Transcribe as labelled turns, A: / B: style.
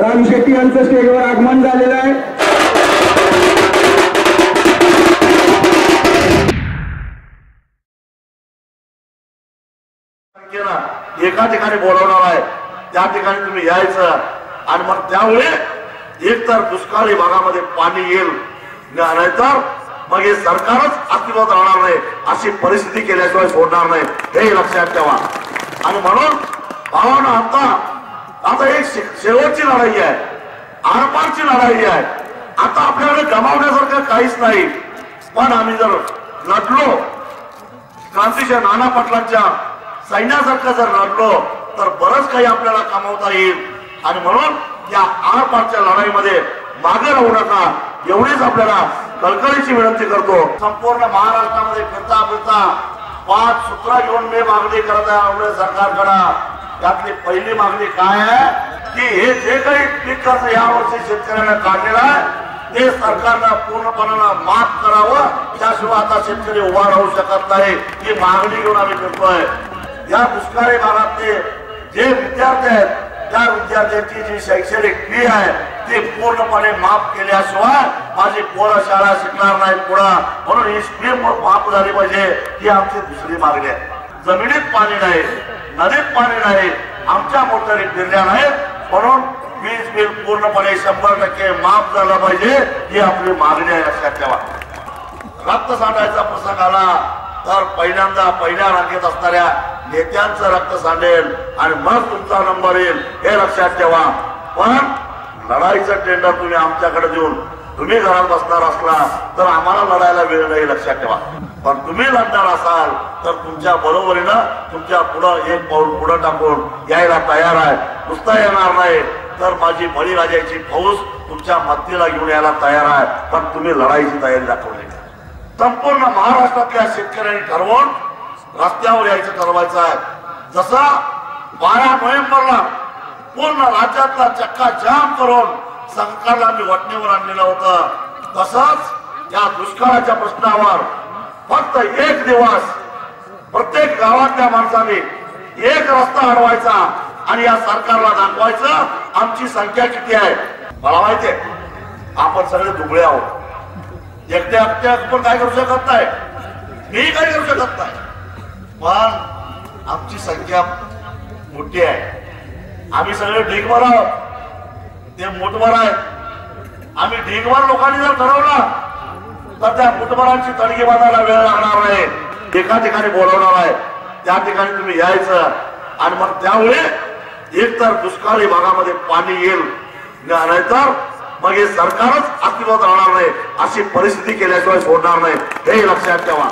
A: राम शेट्टी यांचं स्टेजवर आगमन झालेलं आहे.
B: एका ठिकाणी बोलवणार आहे. त्या ठिकाणी तुम्ही यायचं. आणि मग त्यामुळे एक तर दुष्काळी भागामध्ये पाणी येईल नाहीतर मग हे सरकारच अस्तित्वात राहणार नाही. अशी परिस्थिती केल्याशिवाय सोडणार नाही. हे लक्षात ठेवा. आणि म्हणून भावानं आता आता हे शेवटची लढाई आहे. आरपारची लढाई आहे. आता आपल्याकडे गमावण्यासारखं काहीच नाही. पण आम्ही जर लढलो क्रांतीच्या नाना पाटलांच्या सैन्यासारखं जर लढलो तर बरंच काही आपल्याला कमावता येईल. आणि म्हणून या आरपारच्या लढाईमध्ये मागे राहू नका. एवढीच आपल्याला कळकळीची विनंती करतो. संपूर्ण महाराष्ट्रामध्ये फिरता फिरता पाच सूत्र घेऊन मी मागणी करत आहे आपल्या सरकारकडं. त्यातली पहिली मागणी काय आहे? की हे जे काही पीक कर्ज यावर्षी शेतकऱ्यांना काढलेलं आहे ते सरकारनं पूर्णपणानं माफ करावं. त्याशिवाय आता शेतकरी उभा राहू शकत नाही. ही मागणी घेऊन आम्ही करतोय या दुष्काळी भागातले जे विद्यार्थी आहेत त्या विद्यार्थ्यांची जी शैक्षणिक फी आहे ती पूर्णपणे माफ केल्याशिवाय माझी पोरं शाळा शिकणार नाही पुढं. म्हणून ही फी माफ झाली पाहिजे. ही आमची दुसरी मागणी आहे. जमिनीत पाणी नाही नदीत पाणी नाही आमच्या मोटारीत निर्णय आहेत म्हणून वीज बिल पूर्णपणे शंभर टक्के माफ झालं पाहिजे ही आपली मागणी आहे लक्षात ठेवा. रक्त सांडायचा प्रसंग आला तर पहिल्यांदा पहिल्या रांगेत असणाऱ्या नेत्यांचं रक्त सांडेल आणि मग तुमचा नंबर येईल हे लक्षात ठेवा. पण लढाईचं टेंडर तुम्ही आमच्याकडे देऊन तुम्ही घरात बसणार असला तर आम्हाला लढायला वेळ नाही लक्षात ठेवा. पण तुम्ही लढणार असाल तर तुमच्या बरोबरीनं तुमच्या पुढं एक पाऊल पुढं टाकून यायला तयार आहे. नुसता येणार नाही तर माझी बळीराजाची फौज तुमच्या मत्तीला घेऊन यायला तयार आहे. पण तुम्ही लढाईची तयारी दाखवली. संपूर्ण महाराष्ट्रातल्या शेतकऱ्यांनी ठरवून रस्त्यावर यायचं ठरवायचं आहे. जसं बारा नोव्हेंबरला पूर्ण राज्यातला चक्का जाम करून सरकारला आम्ही वटणीवर आणलेलं होतं तसंच या दुष्काळाच्या प्रश्नावर फक्त एक दिवस प्रत्येक गावातल्या माणसाने एक रस्ता अडवायचा आणि या सरकारला दाखवायचं. आमची संख्या किती आहे? मला माहितीये आपण सगळे दुबळे आहोत. एकट्या एकट्या पण काय करू शकत नाही. मी काय करू शकत नाही. पण आमची संख्या मोठी आहे. आम्ही सगळे ढीगभर आहोत. ते मुठभर आहेत. आम्ही ढीगभर लोकांनी जर ठरवलं तर त्या मुठभरांची तडकी बांधायला वेळ लागणार नाही. एका ठिकाणी बोलवणार आहे. त्या ठिकाणी तुम्ही यायचं. आणि मग त्यावेळी एक तर दुष्काळी भागामध्ये पाणी येईल. नाहीतर मग हे सरकारच अस्तित्वात राहणार नाही. अशी परिस्थिती केल्याशिवाय सोडणार नाही. हे लक्षात ठेवा.